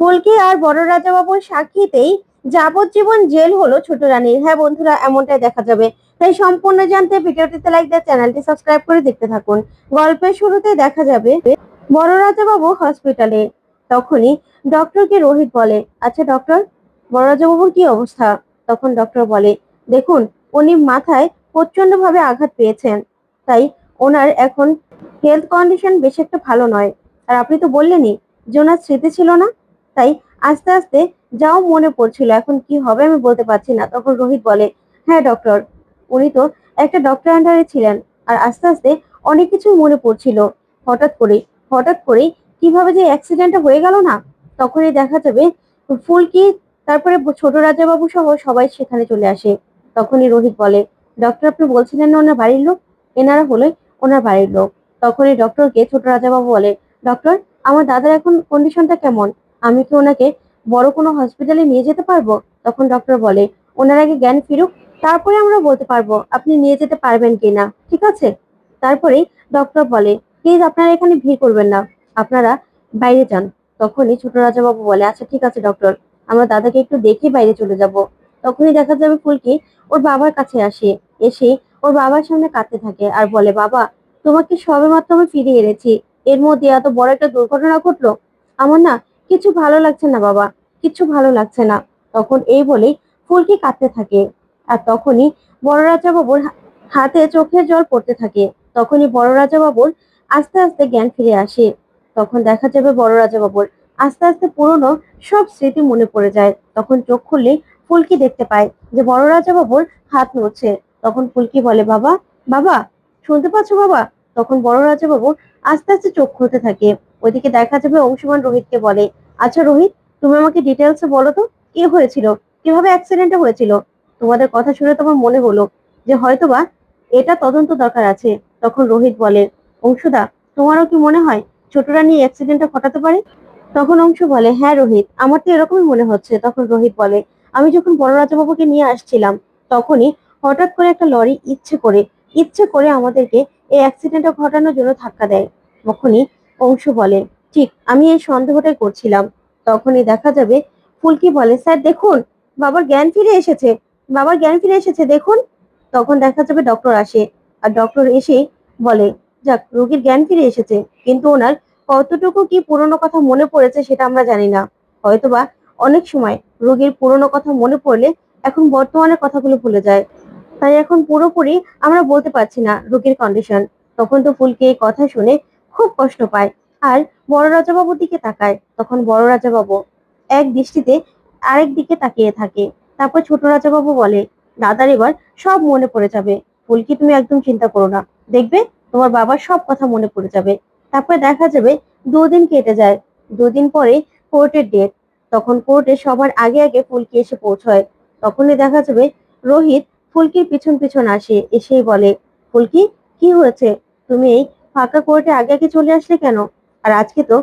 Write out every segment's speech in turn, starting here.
ফুলকি আর বড় রাজাবাবুর সাক্ষীতেই যাবজ্জীবন জেল হলো ছোট রানীর। হ্যাঁ বন্ধুরা, এমনটাই দেখা যাবে। তাই সম্পূর্ণ জানতে ভিডিওটিতে লাইক দিয়ে চ্যানেলটি সাবস্ক্রাইব করে দেখতে থাকুন। গল্পের শুরুতে দেখা যাবে, বড় রাজাবাবু হসপিটালে তখনই ডক্টরকে রোহিত বলে আচ্ছা ডক্টর বড় রাজাবাবুর কি অবস্থা? তখন ডক্টর বলে, দেখুন, উনি মাথায় প্রচণ্ড ভাবে আঘাত পেয়েছেন। তাই ওনার এখন হেলথ কন্ডিশন বেশ একটা ভালো নয়। আর আপনি তো বললেনই, যে ওনার স্মৃতি ছিল না? তাই আস্তে আস্তে যাও মনে পড়ছিল, এখন কি হবে আমি বলতে পারছি না। তখন রোহিত বলে হ্যাঁ ডক্টর উনি তো একটা ডক্টর আন্ডারে ছিলেন আর আস্তে আস্তে অনেক কিছু মনে পড়ছিল। হঠাৎ করে হঠাৎ করে কীভাবে যে অ্যাক্সিডেন্টটা হয়ে গেল না, তখনই দেখা যাবে ফুলকি, তারপরে ছোট রাজাবাবু সহ সবাই সেখানে চলে আসে। তখনই রোহিত বলে ডক্টর আপনি বলছিলেন না ওনার বাড়ির লোক? এনারা হলোই ওনার বাড়ির লোক। তখনই ডক্টরকে ছোট রাজাবাবু বলে ডক্টর আমার দাদার এখন কন্ডিশনটা কেমন? আমি কি ওনাকে বড় কোনো হসপিটালে নিয়ে যেতে পারব? তখন ডক্টর বলে, ওনার আগে জ্ঞান ফিরুক, তারপরে আমরা বলতে পারব আপনি নিয়ে যেতে পারবেন কিনা, ঠিক আছে? তারপরেই ডক্টর বলে, প্লিজ আপনারা এখানে ভিড় করবেন না, আপনারা বাইরে যান। তখনই ছোট রাজাবাবু বলে আচ্ছা ঠিক আছে ডক্টর আমরা দাদাকে একটু দেখে বাইরে চলে যাব। তখনই দেখা যাবে ফুলকি ওর বাবার কাছে আসে, এসে ওর বাবার সামনে কাঁদতে থাকে আর বলে, বাবা, তোমাকে সবেমাত্র আমি ফিরে এনেছি, এর মধ্যে এত বড় একটা দুর্ঘটনা ঘটলো। আমার না কিছু ভালো লাগছে না, বাবা, কিছু ভালো লাগছে না। তখন এই বলেই ফুলকি কাঁদতে থাকে। আর তখনই বড় রাজা বাবুর হাতে চোখের জল পড়তে থাকে। তখনই বড় রাজা বাবুর আস্তে আস্তে জ্ঞান ফিরে আসে। তখন দেখা যাবে বড় রাজা বাবুর আস্তে আস্তে পুরনো সব স্মৃতি মনে পড়ে যায়। তখন চোখ খুললে ফুলকি দেখতে পায় যে বড় রাজা বাবুর হাত নড়ছে। তখন ফুলকি বলে, বাবা বাবা, শুনতে পাচ্ছ, বাবা? তখন বড় রাজা বাবু আস্তে আস্তে চোখ খুলতে থাকে। ওইদিকে দেখা যাবে অংশুমান রোহিতকে বলে। আচ্ছা রোহিত, তুমি আমাকে ডিটেলসে বলো তো, কি হয়েছিল? কীভাবে অ্যাক্সিডেন্টটা হয়েছিল? তোমাদের কথা শুনে তোমার মনে হলো যে হয়তোবা এটা তদন্ত দরকার আছে। তখন রোহিত বলে, অংশুদা, তোমারও কি মনে হয় ছোট রানী অ্যাক্সিডেন্টটা ঘটাতে পারে? তখন অংশু বলে হ্যাঁ রোহিত, আমার তো এরকমই মনে হচ্ছে। তখন রোহিত বলে, আমি যখন বড় রাজাবাবুকে নিয়ে আসছিলাম, তখনই হঠাৎ করে একটা লরি ইচ্ছে করে ইচ্ছে করে আমাদেরকে এই অ্যাক্সিডেন্টটা ঘটানোর জন্য ধাক্কা দেয়। তখনই অংশু বলে ঠিক, আমি এই সন্দেহটাই করছিলাম। তখনই দেখা যাবে, ফুলকি বলে, স্যার, দেখুন, বাবার জ্ঞান ফিরে এসেছে, বাবার জ্ঞান ফিরে এসেছে, দেখুন। তখন দেখা যাবে ডক্টর আসে, আর ডক্টর এসে বলে, যাক, রোগীর জ্ঞান ফিরে এসেছে, কিন্তু ওনার কতটুকু কি পুরনো কথা মনে পড়েছে সেটা আমরা জানি না। হয়তোবা অনেক সময় রোগীর পুরনো কথা মনে পড়লে এখন বর্তমানের কথাগুলো ভুলে যায়। তাই এখন পুরোপুরি আমরা বলতে পারছি না রোগীর কন্ডিশন তখন তো ফুলকে এই কথা শুনে খুব কষ্ট পায়। আর বড় রাজাবাবুর দিকে তাকায়। তখন বড় রাজাবাবু এক দৃষ্টিতে আরেক দিকে তাকিয়ে থাকে। তারপর ছোট রাজাবাবু বলে, দাদার এবার সব মনে পড়ে যাবে। ফুলকি, তুমি একদম চিন্তা করো না। দেখবে, তোমার বাবার সব কথা মনে পড়ে যাবে। তারপরে দেখা যাবে, দুদিন কেটে যায়। দুদিন পরে কোর্টের ডেট। তখন কোর্টে সবার আগে আগে ফুলকি এসে পৌঁছয়। তখনই দেখা যাবে, রোহিত ফুলকির পিছন পিছন আসে। এসেই বলে, ফুলকি, কি হয়েছে? তুমি এই ফাঁকা কোর্টে আগে আগে চলে আসলে কেন? আর আজকে তো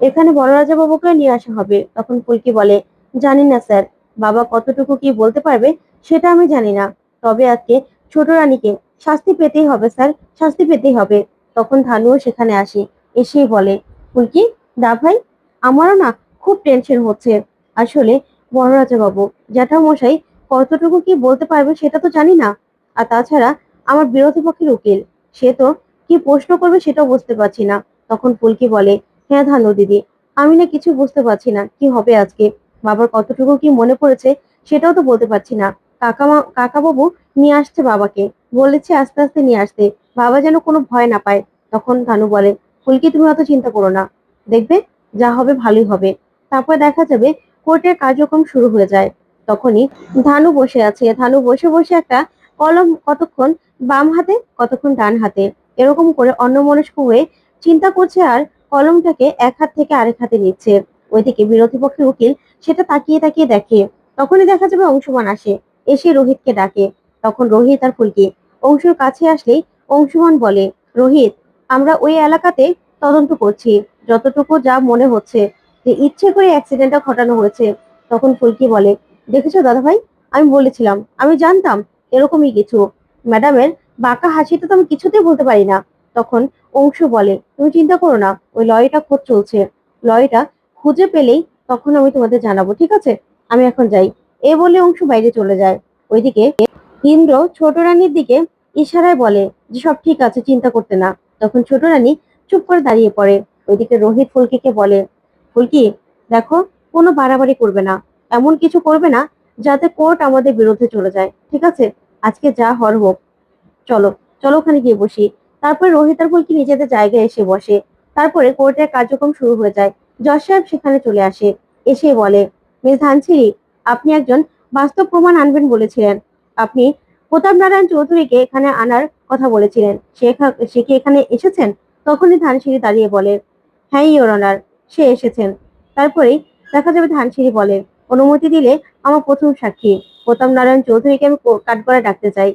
এখানে বড় রাজা বাবুকে নিয়ে আসা হবে। তখন ফুলকি বলে, জানি না স্যার, বাবা কতটুকু কি বলতে পারবে সেটা আমি জানি না। তবে আজকে ছোট রানীকে শাস্তি পেতেই হবে স্যার, শাস্তি পেতেই হবে। তখন ধানুও সেখানে আসে, এসেই বলে ফুলকি দা ভাই, আমারও না খুব টেনশন হচ্ছে। আসলে বড় রাজা বাবু জ্যাঠা মশাই কতটুকু কি বলতে পারবে সেটা তো জানি না। আর তাছাড়া আমার বিরোধী পক্ষের উকিল, সে তো কি প্রশ্ন করবে সেটাও বুঝতে পারছি না। তখন ফুলকি বলে হ্যাঁ ধানু দিদি, আমি না কিছু বুঝতে পারছি না। কি হবে আজকে? বাবার কতটুকু কি মনে পড়েছে সেটাও তো বলতে পারছি না। কাকা মা কাকা বাবু নিয়ে আসছে বাবাকে। বলেছে আস্তে আস্তে নিয়ে আসতে। বাবা যেন কোনো ভয় না পায়। তখন ধানু বলে, ফুলকি, তুমি অত চিন্তা করো না। দেখবে, যা হবে ভালোই হবে। তারপর দেখা যাবে কোর্টের কার্যক্রম শুরু হয়ে যায়। তখনই ধানু বসে আছে। ধানু বসে বসে একটা কলম কতক্ষণ বাম হাতে, কতক্ষণ ডান হাতে। এরকম করে অন্যমনস্ক হয়ে চিন্তা করছে আর কলমটাকে এক হাত থেকে আরেক হাতে নিচ্ছে। ওইদিকে বিরোধী পক্ষের উকিল সেটা তাকিয়ে তাকিয়ে দেখে। তখনই দেখা যাবে অংশুমান আসে। এসে রোহিতকে ডাকে। তখন রোহিত আর ফুলকি অংশুর কাছে আসলেই অংশুমান বলে, রোহিত, আমরা ওই এলাকাতে তদন্ত করছি। যতটুকু যা মনে হচ্ছে যে ইচ্ছে করে অ্যাক্সিডেন্টটা ঘটানো হয়েছে। তখন ফুলকি বলে, দেখেছ দাদা ভাই আমি বলেছিলাম, আমি জানতাম এরকমই কিছু। ম্যাডামের বাঁকা হাসিটা তো আমি কিছুতেই বলতে পারি না। তখন অংশু বলে, তুমি চিন্তা করো না, ওই লরিটা খোঁজ চলছে। লরিটা খুঁজে পেলেই তখন আমি তোমাদের জানাব, ঠিক আছে? আমি এখন যাই। এ বলে অংশু বাইরে চলে যায়। ওইদিকে ইন্দ্র ছোট রানীর দিকে ইশারায় বলে, যে সব ঠিক আছে, চিন্তা করতে না। তখন ছোট রানী চুপ করে দাঁড়িয়ে পড়ে। ওইদিকে রোহিত ফুলকিকে বলে, ফুলকি, দেখো, কোনো বাড়াবাড়ি করবে না। এমন কিছু করবে না যাতে কোর্ট আমাদের বিরুদ্ধে চলে যায়, ঠিক আছে? আজকে যা হর হোক। চলো চলো ওখানে গিয়ে বসি। তারপরে রোহিত আর ফুলকি নিজেদের জায়গায় এসে বসে। তারপরে কোর্টের কার্যক্রম শুরু হয়ে যায়। জজ সাহেব সেখানে চলে আসে। এসে বলে, মিস ধানসিরি আপনি একজন বাস্তব প্রমাণ আনবেন বলেছিলেন। আপনি প্রতাপ নারায়ণ চৌধুরীকে এখানে আনার কথা বলেছিলেন। সে কি এখানে এসেছেন? তখনই ধানসিঁড়ি দাঁড়িয়ে বলে হ্যাঁ ইওর অনার, সে এসেছেন। তারপরেই দেখা যাবে ধানসিঁড়ি বলে, অনুমতি দিলে আমার প্রথম সাক্ষী। প্রতাপ নারায়ণ চৌধুরীকে আমি কাঠগড়ায় ডাকতে চাই।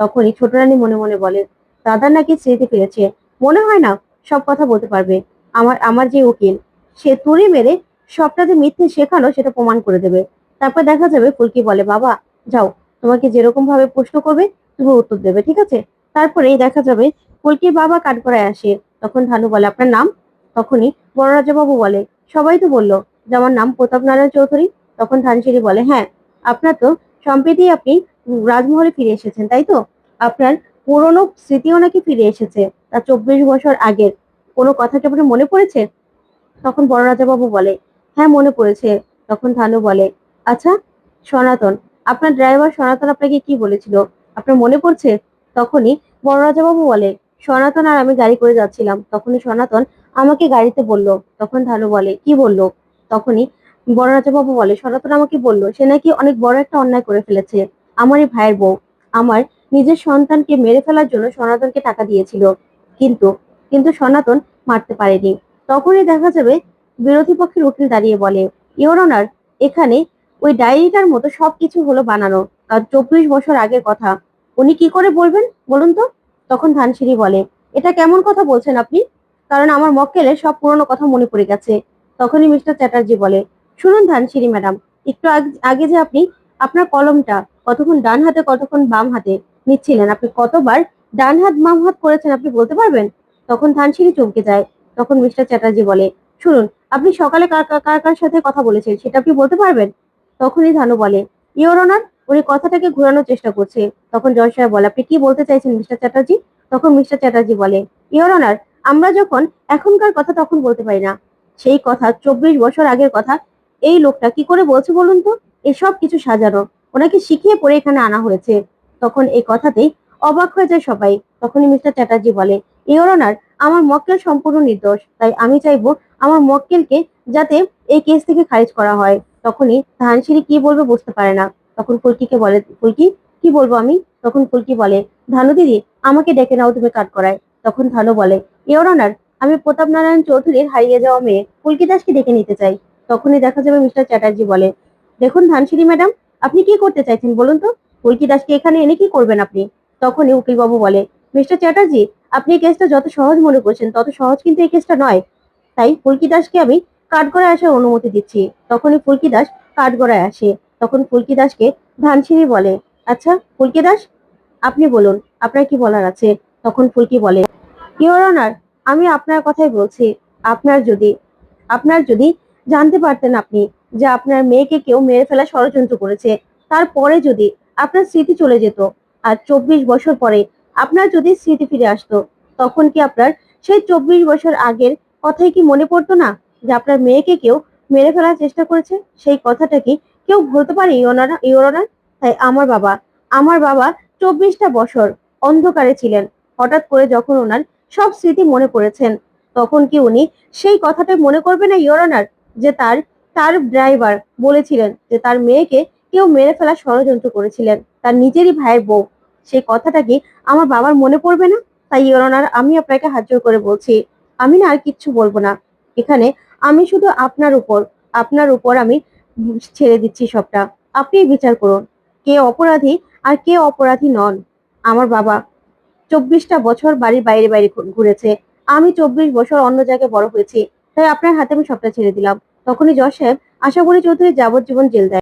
তখনই ছোট রানী মনে মনে বলে দাদা নাকি স্মৃতি ফিরেছে? মনে হয় না সব কথা বলতে পারবে। আমার আমার যে উকিল, সে তুড়ি মেরে সবটা যে মিথ্যে শেখানো সেটা প্রমাণ করে দেবে। তারপর দেখা যাবে ফুলকি বলে, বাবা, যাও, তোমাকে যেরকম ভাবে প্রশ্ন করবে, তুমি উত্তর দেবে, ঠিক আছে? তারপরেই দেখা যাবে ফুলকির বাবা কাঠগড়ায় আসে। তখন ধানু বলে, আপনার নাম? তখনই বড় রাজাবাবু বলে, সবাই তো বলল যে আমার নাম প্রতাপ নারায়ণ চৌধুরী। তখন ধানসিঁড়ি বলে হ্যাঁ আপনার তো সম্প্রতি আপনি রাজমহলে ফিরে এসেছেন, তাই তো? আপনার পুরনো স্মৃতিও নাকি ফিরে এসেছে তার চব্বিশ বছর আগের। কোনো কথা কি আপনার মনে পড়েছে? তখন বড় রাজাবাবু বলে হ্যাঁ মনে পড়েছে। তখন ধানু বলে আচ্ছা সনাতন, আপনার ড্রাইভার সনাতন আপনাকে কি বলেছিল? আপনার মনে পড়ছে? তখনই বড় রাজাবাবু বলে, সনাতন আর আমি গাড়ি করে যাচ্ছিলাম। তখনই সনাতন আমাকে গাড়িতে বলল, তখন ধানু বলে, কি বলল? তখনই বড় রাজাবাবু বলে, সনাতন আমাকে বলল, সে নাকি অনেক বড় একটা অন্যায় করে ফেলেছে। আমারই ভাইয়ের বউ। আমার নিজের সন্তানকে মেরে ফেলার জন্য সনাতনকে টাকা দিয়েছিল। কিন্তু কিন্তু সনাতন মারতে পারেনি। তখনই দেখা যাবে বিরোধী পক্ষের উকিল দাঁড়িয়ে বলে, ইওর অনার, এখানে ওই ডায়েরিটার মতো সবকিছু হলো বানানো। আর চব্বিশ বছর আগের কথা। উনি কি করে বলবেন বলুন তো? তখন ধানসিঁড়ি বলে, এটা কেমন কথা বলছেন আপনি? কারণ আমার মক্কেলের সব পুরনো কথা মনে পড়ে গেছে। তখনই মিস্টার চ্যাটার্জি বলে, শুনুন ধানসিঁড়ি ম্যাডাম, একটু আগে যে আপনি আপনার কলমটা কতক্ষণ ডান হাতে, কতক্ষণ বাম হাতে নিচ্ছিলেন? আপনি কতবার ডান হাত, বাম হাত করেছেন আপনি বলতে পারবেন? তখন ধানসিঁড়ি চমকে যায়। তখন মিস্টার চ্যাটার্জি বলে, শুনুন, আপনি সকালে কার, কার- সাথে কথা বলেছেন সেটা আপনি বলতে পারবেন? তখনই ধানু বলে, ইওর অনার, উনি কথাটাকে ঘোরানোর চেষ্টা করছে। তখন জয় সাহেব বলে, আপনি কি বলতে চাইছেন মিস্টার চ্যাটার্জি? তখন মিস্টার চ্যাটার্জি বলে, ইওর অনার, আমরা যখন এখনকার কথা তখন বলতে পারি না। সেই কথা চব্বিশ বছর আগের কথা, এই লোকটা কি করে বলছে বলুন তো? এসব কিছু সাজানো। ওনাকে শিখিয়ে পড়ে এখানে আনা হয়েছে। তখন এই কথাতেই অবাক হয়ে যায় সবাই। তখনই মিস্টার চ্যাটার্জি বলে, ইওর অনার, আমার মক্কেল সম্পূর্ণ নির্দোষ। তাই আমি চাইব আমার মক্কেলকে যাতে এই কেস থেকে খারিজ করা হয়। তখনই ধানসিঁড়ি কি বলবে বুঝতে পারে না। তখন ফুলকিকে বলে ফুলকি কি বলব আমি? তখন ফুলকি বলে, ধানু দিদি, আমাকে ডেকে নাও তুমি কাট করায়। তখন ধানু বলে, ইওর অনার, আমি প্রতাপ নারায়ণ চৌধুরীর হারিয়ে যাওয়া মেয়ে ফুলকি দাসকে ডেকে নিতে চাই। তখনই দেখা যাবে মিস্টার চ্যাটার্জি বলে দেখুন ধানসিঁড়ি ম্যাডাম, আপনি কি করতে চাইছেন বলুন তো? ফুলকি দাসকে এখানে এনে কি করবেন আপনি? তখনই উকিলবাবু বলে, মিস্টার চ্যাটার্জি, আপনি এই কেসটা যত সহজ মনে করছেন, তত সহজ কিন্তু এই কেসটা নয়। তাই ফুলকি দাসকে আমি কাঠগড়ায় আসার অনুমতি দিচ্ছি। তখনই ফুলকি দাস কাঠগড়ায় আসে। তখন ফুলকি দাসকে ধানসিঁড়ি বলে আচ্ছা ফুলকি দাস, আপনি বলুন, আপনার কি বলার আছে? তখন ফুলকি বলে ইওর অনার আমি আপনার কথাই বলছি। আপনার যদি আপনার যদি জানতে পারতেন আপনি যে আপনার মেয়েকে কেউ মেরে ফেলা ষড়যন্ত্র করেছে। তারপরে যদি আপনার স্মৃতি চলে যেত আর চব্বিশ বছর পরে আপনার যদি স্মৃতি ফিরে আসতো, তখন কি আপনার সেই চব্বিশ বছর আগের কথাই কি মনে পড়তো না? যে আপনার মেয়েকে কেউ মেরে ফেলার চেষ্টা করেছে? সেই কথাটা কি কেউ বলতে পারে ইওনার তাই আমার বাবা আমার বাবা চব্বিশটা বছর অন্ধকারে ছিলেন। হঠাৎ করে যখন ওনার সব স্মৃতি মনে পড়েছেন, তখন কি উনি সেই কথাটা মনে করবে না ইওরানার যে তার তার ড্রাইভার বলেছিলেন যে তার মেয়েকে কেউ মেরে ফেলার ষড়যন্ত্র করেছিলেন। তার নিজেরই ভাইয়ের বউ। সেই কথাটা কি আমার বাবার মনে পড়বে না? তাই ইওরানার আমি আপনাকে হাত জোর করে বলছি, আমি না আর কিচ্ছু বলব না। এখানে আমি শুধু আপনার উপর আপনার উপর আমি ছেড়ে দিচ্ছি সবটা। আপনিই বিচার করুন, কে অপরাধী আর কে অপরাধী নন। আমার বাবা চব্বিশটা বছর বাড়ির বাইরে বাইরে ঘুরেছে। আমি চব্বিশ বছর অন্য জায়গায় বড় হয়েছি, তাই আপনার হাতে আমি সবটা ছেড়ে দিলাম। তখনই জজ সাহেব করি চৌধুরী যাবজ্জীবন জেল দেয়।